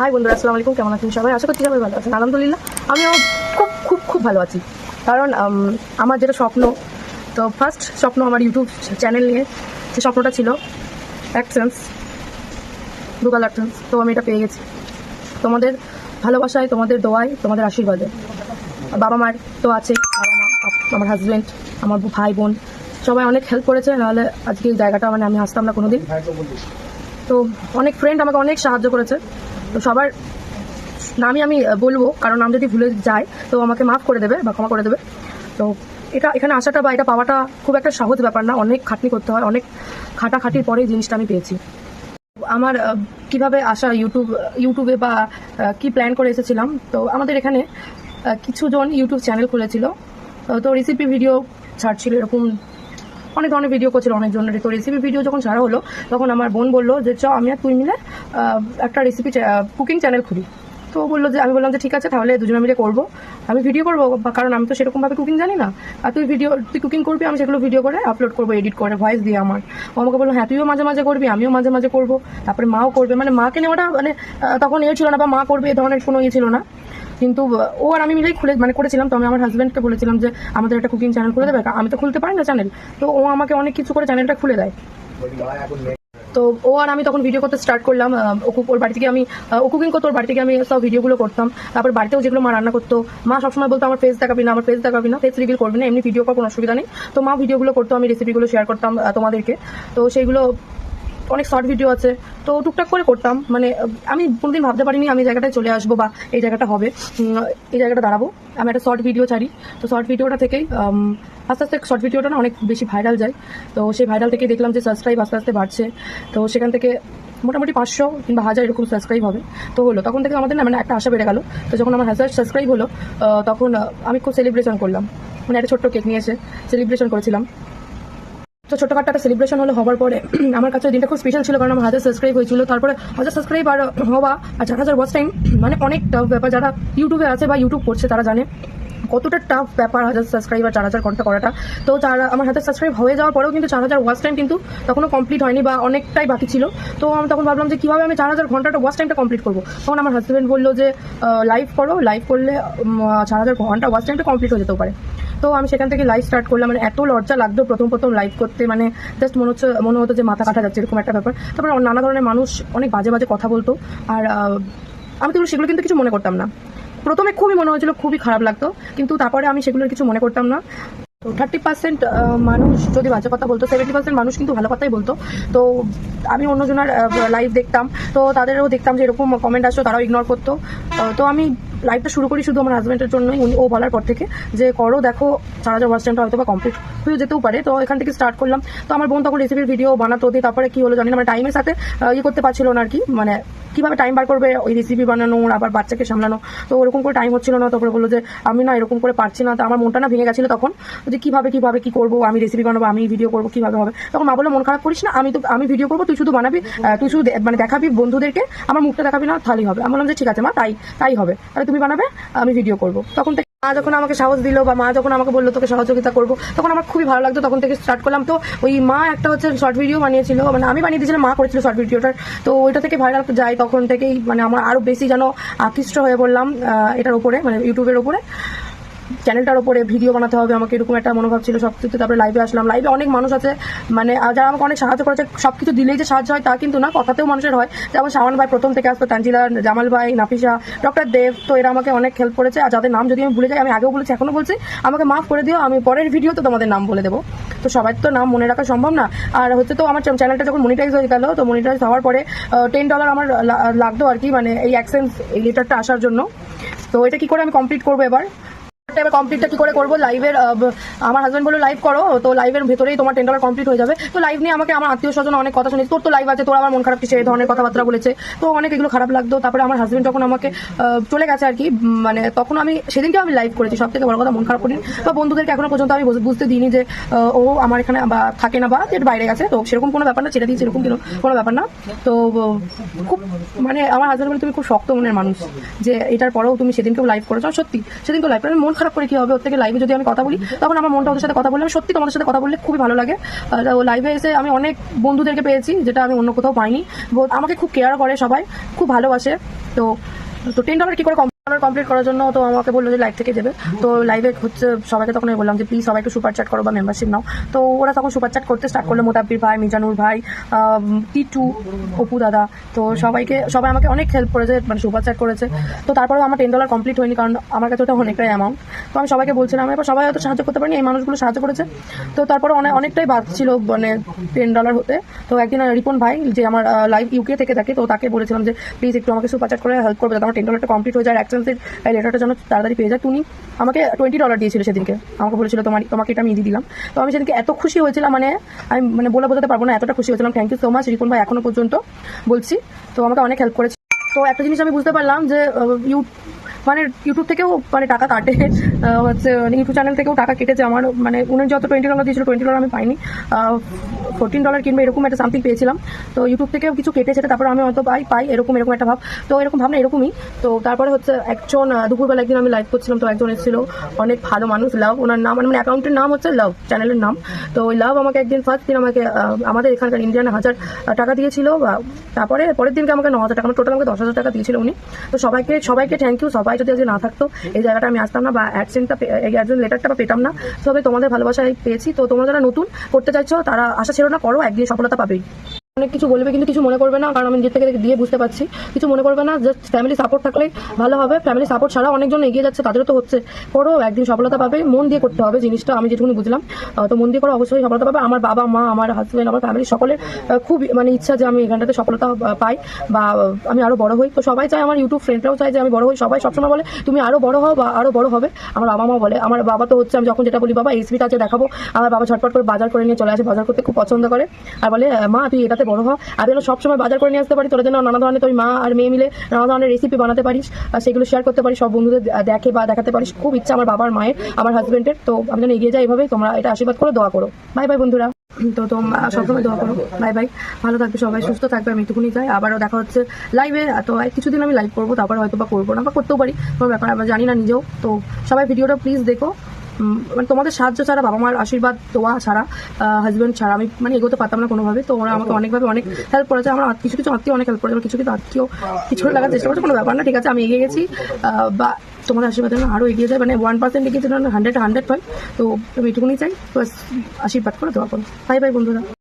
High বন্ধুরা, আসসালামু আলাইকুম। কেমন আছেন সবাই? আশা করছি সবাই ভালো আছেন। আলহামদুলিল্লাহ, আমিও খুব খুব খুব ভালো আছি। কারণ আমার যেটা স্বপ্ন, তো ফার্স্ট স্বপ্ন আমার ইউটিউব চ্যানেল নিয়ে যে স্বপ্নটা ছিল অ্যাকসেন্স গুগল অ্যাকসেন্স তো আমি এটা পেয়ে গেছি। তোমাদের ভালোবাসায়, তোমাদের দোয়ায়, তোমাদের আশীর্বাদে। বাবা মার তো আছে বাবা মা আমার হাজব্যান্ড আমার ভাই, বোন, সবাই অনেক হেল্প করেছে, নাহলে আজকে এই জায়গাটা মানে আমি আসতাম না কোনোদিন। তো অনেক ফ্রেন্ড আমাকে অনেক সাহায্য করেছে। সবার নামই আমি বলব কারণ নাম যদি ভুলে যায় তো আমাকে মাফ করে দেবে বা ক্ষমা করে দেবে। তো এটা এখানে আসাটা বা এটা পাওয়াটা খুব একটা সহজ ব্যাপার না। অনেক খাটনি করতে হয় অনেক খাটাখাটির পরে জিনিসটা আমি পেয়েছি। আমার কীভাবে আসা ইউটিউব ইউটিউবে বা কি প্ল্যান করে এসেছিলাম তো আমাদের এখানে আহ, কিছু জন ইউটিউব চ্যানেল খুলেছিল তো রেসিপি ভিডিও ছাড়ছিল এরকম অনেক ধরনের ভিডিও করছিল অনেকজনের তো রেসিপি ভিডিও যখন ছাড়া হলো তখন আমার বোন বলল যে চ আমি আর তুই মিলে একটা রেসিপি কুকিং চ্যানেল খুলি। তো বলল যে, আমি বললাম যে, ঠিক আছে, তাহলে দুজনে মিলে করব। আমি ভিডিও করব কারণ আমি তো সেরকমভাবে কুকিং জানি না। আর তুই ভিডিও তুই কুকিং করবি, আমি সেগুলো ভিডিও করে আপলোড করব এডিট করে ভয়েস দিয়ে আমার। ও আমাকে বলল হ্যাঁ তুইও মাঝে মাঝে করবি, আমিও মাঝে মাঝে করব। তারপরে মাও করবে। মানে মাকে নেওয়াটা মানে তখন ইয়ে ছিল না, বা মা করবে, এ ধরনের কোনো ইয়ে ছিল না। কিন্তু ও আর আমি মিলেই খুলে মানে করেছিলাম। তো আমি আমার হাজব্যান্ডকে বলেছিলাম যে, আমাদের একটা কুকিং চ্যানেল খুলে দেবে। আমি তো খুলতে পারি না চ্যানেল তো ও আমাকে অনেক কিছু করে চ্যানেলটা খুলে দেয়। তো ও আর আমি তখন ভিডিও করতে স্টার্ট করলাম আহ, ও কু- ওর বাড়ি থেকে আমি ও কুকিং করতো ওর বাড়ি থেকে আমি সব ভিডিওগুলো করতাম। তারপর বাড়িতেও যেগুলো মা রান্না করতো মা সবসময় বলতো আমার ফেস দেখাবি না আমার ফেস দেখাবি না ফেস রিভিল করবি না এমনি ভিডিও করার কোনো অসুবিধা নেই। তো মা ভিডিওগুলো করতো আমি রেসিপিগুলো শেয়ার করতাম তোমাদেরকে। তো সেইগুলো অনেক শর্ট ভিডিও আছে। তো টুকটাক করে করতাম মানে আমি কোনোদিন ভাবতে পারিনি আমি জায়গাটায় চলে আসব বা এই জায়গাটা হবে। এই জায়গাটা দাঁড়াবো। আমি একটা শর্ট ভিডিও ছাড়ি। তো শর্ট ভিডিওটা থেকেই আস্তে আস্তে শর্ট ভিডিওটা না অনেক বেশি ভাইরাল যায়। তো সেই ভাইরাল থেকে দেখলাম যে সাবস্ক্রাইব আস্তে আস্তে বাড়ছে। তো সেখান থেকে মোটামুটি পাঁচশো কিংবা হাজার এরকম সাবস্ক্রাইব হবে। তো হলো, তখন থেকে আমাদের না মানে একটা আশা বেড়ে গেল। তো যখন আমার হাজার সাবস্ক্রাইব হলো তখন আমি খুব সেলিব্রেশন করলাম। মানে একটা ছোট্ট কেক নিয়ে এসে সেলিব্রেশন করেছিলাম। তো ছোটখাটো একটা সেলিব্রেশন হলো হওয়ার পরে, আমার কাছে দিনটা খুব স্পেশাল ছিল কারণ আমার হাজার সাবস্ক্রাইব হয়েছিল। তারপরে হাজার সাবস্ক্রাইব আর হওয়া আর চার হাজার ওয়াচ টাইম মানে অনেক টাফ ব্যাপার, যারা ইউটিউবে আছে বা ইউটিউব করছে, তারা জানে। কতটা টাফ ব্যাপার হাজার সাবস্ক্রাইব আর চার হাজার ঘণ্টা করাটা। তো চার আমার হাজার সাবস্ক্রাইব হয়ে যাওয়ার পরেও কিন্তু চার হাজার ওয়াচ টাইম কিন্তু তখনও কমপ্লিট হয়নি বা অনেকটাই বাকি ছিল। তো আমি তখন ভাবলাম যে কীভাবে আমি চার হাজার ঘন্টাটা ওয়াচ টাইমটা কমপ্লিট করব? তখন আমার হাজব্যান্ড বলল যে লাইভ করো। লাইভ করলে চার হাজার ঘণ্টা ওয়াচ টাইমটা কমপ্লিট হয়ে যেতেও পারে। তো আমি সেখান থেকে লাইভ স্টার্ট করলাম। মানে এত লজ্জা লাগতো প্রথম প্রথম লাইভ করতে। মানে জাস্ট মনে হচ্ছে, মনে হতো যে মাথা কাটা যাচ্ছে, এরকম একটা ব্যাপার। তারপরে নানা ধরনের মানুষ অনেক বাজে বাজে কথা বলতো। আর আমি তো সেগুলো কিন্তু কিছু মনে করতাম না। প্রথমে খুবই মনে হয়েছিল, খুবই খারাপ লাগতো, কিন্তু তারপরে আমি সেগুলোর কিছু মনে করতাম না। তো থার্টি পার্সেন্ট মানুষ যদি বাজে কথা বলতো সেভেন্টি পার্সেন্ট মানুষ কিন্তু ভালো কথাই বলতো। তো আমি অন্যজনের লাইভ দেখতাম, তো তাদেরও দেখতাম যে এরকম কমেন্ট আসতো, তারাও ইগনোর করতো। তো আমি লাইভটা শুরু করি শুধু আমার হাজব্যান্ডের জন্যই, উনি ও বলার পর থেকে যে, করো, দেখো চার হাজার ওয়াচ হয়তো বা কমপ্লিট হয়ে যেতেও পারে। তো এখান থেকে স্টার্ট করলাম। তো আমার বোন তখন রেসিপির ভিডিও বানাতো, দিয়ে তারপরে কি হলো জানি না মানে টাইমের সাথে ইয়ে করতে পারছিল না আর কি। মানে কীভাবে টাইম বার করবে, ওই রেসিপি বানানো আবার বাচ্চাকে সামলানো। তো ওরকম করে টাইম হচ্ছিল না, তারপরে বলল যে, আমি না এরকম করে পারছি না। তো আমার মনটা না ভেঙে গেছিল তখন, যে কীভাবে কীভাবে, কি করব, আমি রেসিপি বানাবো, আমি ভিডিও করব, কীভাবে হবে? তখন মা বলল, মন খারাপ করিস না, আমি তো, আমি ভিডিও করব, তুই শুধু বানাবি তুই শুধু মানে দেখাবি বন্ধুদেরকে, আমার মুখটা দেখাবি না, তাহলেই হবে। আমি বললাম যে, ঠিক আছে মা, তাই তাই হবে। তাহলে তুমি বানাবে, আমি ভিডিও করব। তখন থেকে মা যখন আমাকে সাহস দিল বা মা যখন আমাকে বলল, তোকে সহযোগিতা করব, তখন আমার খুবই ভালো লাগতো। তখন থেকে স্টার্ট করলাম। তো ওই মা একটা হচ্ছে শর্ট ভিডিও বানিয়েছিল। মানে আমি বানিয়ে দিয়েছিলাম, মা করেছিল শর্ট ভিডিওটার তো ওইটা থেকে ভাইরাল যায় তখন থেকেই মানে আমার আরও বেশি যেন আকৃষ্ট হয়ে পড়লাম এটার উপরে মানে ইউটিউবের উপরে। চ্যানেলটার উপরে ভিডিও বানাতে হবে, আমাকে এরকম একটা মনোভাব ছিল সব কিছু তারপরে লাইভে আসলাম লাইভে অনেক মানুষ আছে মানে যারা আমাকে অনেক সাহায্য করেছে সব কিছু দিলেই যে সাহায্য হয় তা কিন্তু না, কথাতেও মানুষের হয়। যেমন শাওন ভাই প্রথম থেকে আসতো, তানজিলা, জামাল ভাই, নাফিসা ডক্টর দেব, তো এরা আমাকে অনেক হেল্প করেছে, আর যাদের নাম যদি আমি ভুলে যাই, আমি আগেও বলেছি এখনও বলছি, আমাকে মাফ করে দিও, আমি পরের ভিডিও তো তোমাদের নাম বলে দেবো। তো সবাই তো নাম মনে রাখা সম্ভব না। আর হচ্ছে তো আমার চ্যানেলটা যখন মনিটাইজ হয়ে গেল, তো মনিটাইজ হওয়ার পরে টেন ডলার আমার লাগতো আর কি মানে এই অ্যাক্সেন্স এই লেটারটা আসার জন্য। তো এটা কি করে আমি কমপ্লিট করব এবার? এবার কমপ্লিটটা কি করে করব? লাইভের আমার হাজব্যান্ড বলল লাইভ করো। তো লাইভের ভেতরেই তোমার টেন ডলার কমপ্লিট হয়ে যাবে। তো লাইভ নিয়ে আমাকে আমার আত্মীয় স্বজন অনেক কথা শুনেছে তোর তো লাইভ আছে, তোর আমার মন খারাপ কিছু এই ধরনের কথাবার্তা বলেছে। তো অনেক এগুলো খারাপ লাগতো। তারপরে আমার হাজব্যান্ড যখন আমাকে চলে গেছে আর কি মানে তখন আমি সেদিনকে আমি লাইভ করেছি। সব থেকে বড় কথা, মন খারাপ করিনি। বা বন্ধুদেরকে এখনও পর্যন্ত আমি বুঝ- বুঝতে দিইনি যে ও আমার এখানে বা, থাকে না বা, এর বাইরে গেছে। তো সেরকম কোনো ব্যাপার না, ছেড়ে দিয়েছে এরকম কোনো কোনো ব্যাপার না। তো খুব মানে আমার হাজব্যান্ড বলে, তুমি খুব শক্ত মনের মানুষ যে, এটার পরেও তুমি সেদিনকেও লাইভ করেছ। সত্যি, সেদিনকেও লাইভ করে মন খারাপ খারাপ করে কি হবে? ওর থেকে লাইভে যদি আমি কথা বলি, তখন আমার মনটা ওদের সাথে কথা বললে, আমি সত্যি তোমাদের সাথে কথা বললে খুবই ভালো লাগে। লাইভে এসে আমি অনেক বন্ধুদেরকে পেয়েছি, যেটা আমি অন্য কোথাও পাইনি। আমাকে খুব কেয়ার করে সবাই, খুব ভালোবাসে। তো তো টেন ডলার কি করে কমপ্লিট করার জন্য তো আমাকে বলল যে লাইভ থেকে দেবে। তো লাইভে হচ্ছে সবাইকে তখন আমি বললাম যে প্লিজ সবাইকে সুপার চ্যাট করো বা মেম্বারশিপ নাও। তো ওরা তখন সুপার চ্যাট করতে স্টার্ট করল, মোতাব্বির ভাই, মিজানুর ভাই টিটু, অপু দাদা। তো সবাইকে সবাই আমাকে অনেক হেল্প করেছে মানে সুপার চ্যাট করেছে। তো তারপরেও আমার টেন ডলার কমপ্লিট হয়নি, কারণ আমার কাছে ওটা অনেকটাই অ্যামাউন্ট তো আমি সবাইকে বলছিলাম এবার সবাই হয়তো সাহায্য করতে পারেনি, এই মানুষগুলো সাহায্য করেছে। তো তারপরে অনেক অনেকটাই বাদ ছিল মানে টেন ডলার হতে। তো একদিন রিপন ভাই, যে আমার লাইভ ইউকে থেকে থাকে, তো তাকে বলেছিলাম যে প্লিজ একটু আমাকে সুপার করে হেল্প করবে, আমার টেন ডলারটা কমপ্লিট হয়ে যায় অ্যাকসেন্সের লেটারটা যেন তাড়াতাড়ি পেয়ে যায়। তুমি আমাকে টোয়েন্টি ডলার দিয়েছিল সেদিনকে। আমাকে বলেছিল, তোমার, তোমাকে এটা আমি দিয়ে দিলাম। তো আমি সেদিনকে এত খুশি হয়েছিলাম মানে আমি মানে বলে বোঝাতে পারব না, এতটা খুশি হয়েছিলাম। Thank you so much Ripon ভাই, এখনও পর্যন্ত বলছি। তো আমাকে অনেক হেল্প করেছে। তো একটা জিনিস আমি বুঝতে পারলাম যে ইউ মানে ইউটিউব থেকেও মানে টাকা কাটে হচ্ছে ইউটিউব চ্যানেল থেকেও টাকা কেটেছে আমার মানে উনি যত টোয়েন্টি ডলার দিয়েছিল টোয়েন্টি ডলার আমি পাইনি। ফোরটিন ডলার কিনবে এরকম একটা সামথিং পেয়েছিলাম। তো ইউটিউব থেকেও কিছু কেটেছে তারপর আমি হয়তো পাই পাই, এরকম এরকম একটা ভাব। তো এরকম ভাবনা এরকমই। তো তারপরে হচ্ছে একজন দুপুরবেলা একদিন আমি লাইভ করছিলাম, তো একজন এসেছিল, অনেক ভালো মানুষ লাভ ওনার নাম মানে অ্যাকাউন্টের নাম হচ্ছে লাভ চ্যানেলের নাম। তো ওই লাভ আমাকে একদিন ফার্স্ট দিন আমাকে আমাদের এখানকার ইন্ডিয়ান হাজার টাকা দিয়েছিল তারপরে, পরের দিনকে আমাকে ন হাজার টাকা টোটাল আমাকে দশ হাজার টাকা দিয়েছিল উনি। তো সবাইকে সবাইকে থ্যাংক ইউ সবাই যদি আজকে না থাকতো, এই জায়গাটা আমি আসতাম না বা অ্যাডসেন্টটা এই অ্যাডসেন্ট লেটারটা পেতাম না। তবে তোমাদের ভালোবাসায় পেয়েছি। তো তোমরা যারা নতুন করতে চাইছো, তারা আশা ছিল না, করো, একদিন সফলতা পাবেই। অনেক কিছু বলবে কিন্তু কিছু মনে করবে না, কারণ আমি নিজের থেকে দিয়ে বুঝতে পারছি। কিছু মনে করবে না জাস্ট ফ্যামিলি সাপোর্ট থাকলেই ভালো হবে। ফ্যামিলি সাপোর্ট ছাড়া অনেকজন এগিয়ে যাচ্ছে, তাদেরও তো হচ্ছে। করো, একদিন সফলতা পাবে, মন দিয়ে করতে হবে জিনিসটা, আমি যেটুকুনি বুঝলাম। তো মন দিয়ে করো, অবশ্যই সফলতা পাবে। আমার বাবা, মা, আমার হাজব্যান্ড আমার ফ্যামিলি সকলের খুব মানে ইচ্ছা যে আমি এখানটাতে সফলতা পাই বা আমি আরও বড় হই। তো সবাই চায় আমার ইউটিউব ফ্রেন্ডরাও চায় যে আমি বড় হই। সবাই সবসময় বলে, তুমি আরও বড় হও বা আরও বড় হবে। আমার বাবা মা বলে, আমার বাবা তো হচ্ছে, আমি যখন যেটা বলি, বাবা এসবিটা আছে, দেখাবো। আমার বাবা ঝটপট করে বাজার করে নিয়ে চলে আসে, বাজার করতে খুব পছন্দ করে। আর বলে, মা, তুই এটাতে বড় হ। আমি যেন সবসময় বাজার করে নিয়ে আসতে পারি তোরা যেন নানা ধরনের তুই মা আর মেয়ে মিলে নানা ধরনের রেসিপি বানাতে পারিস। সেগুলো শেয়ার করতে পারিস। সব বন্ধুদের দেখে বা দেখাতে পারিস। খুব ইচ্ছা আমার বাবার, মায়ের, আমার হাজবেন্ডের তো আমি যেন এগিয়ে যাই এভাবেই তোমরা এটা আশীর্বাদ করে দোয়া করো। বাই বাই বন্ধুরা। তো তোমরা সবসময় দোয়া করো। বাই বাই ভালো থাকবে সবাই, সুস্থ থাকবে। আমি এটুকুনি চাই আবারও দেখা হচ্ছে লাইভে তো কিছুদিন আমি লাইভ করব। তারপর হয়তো বা করব না বা করতেও পারি। কোনো ব্যাপার আমরা জানি না নিজেও। তো সবাই ভিডিওটা প্লিজ দেখো। মানে তোমাদের সাহায্য ছাড়া বাবা মার আশীর্বাদ দোয়া ছাড়া হাজব্যান্ড ছাড়া আমি মানে এগোতে পারতাম না কোনোভাবে। তো ওরা আমাকে অনেকভাবে অনেক হেল্প করেছে। আমার কিছু কিছু আত্মীয় অনেক হেল্প করেছে কিছু কিছু আত্মীয় কিছু লাগার চেষ্টা করছে কোনো ব্যাপার না ঠিক আছে আমি এগিয়ে গেছি। বা তোমাদের আশীর্বাদ যেন আরও এগিয়ে যায় মানে ওয়ান পার্সেন্ট এগিয়ে যেন হান্ড্রেড হান্ড্রেড হয়। তো আমি এটুকুনি চাই তো আশীর্বাদ করে দোয়া করো। বাই বাই বন্ধুরা।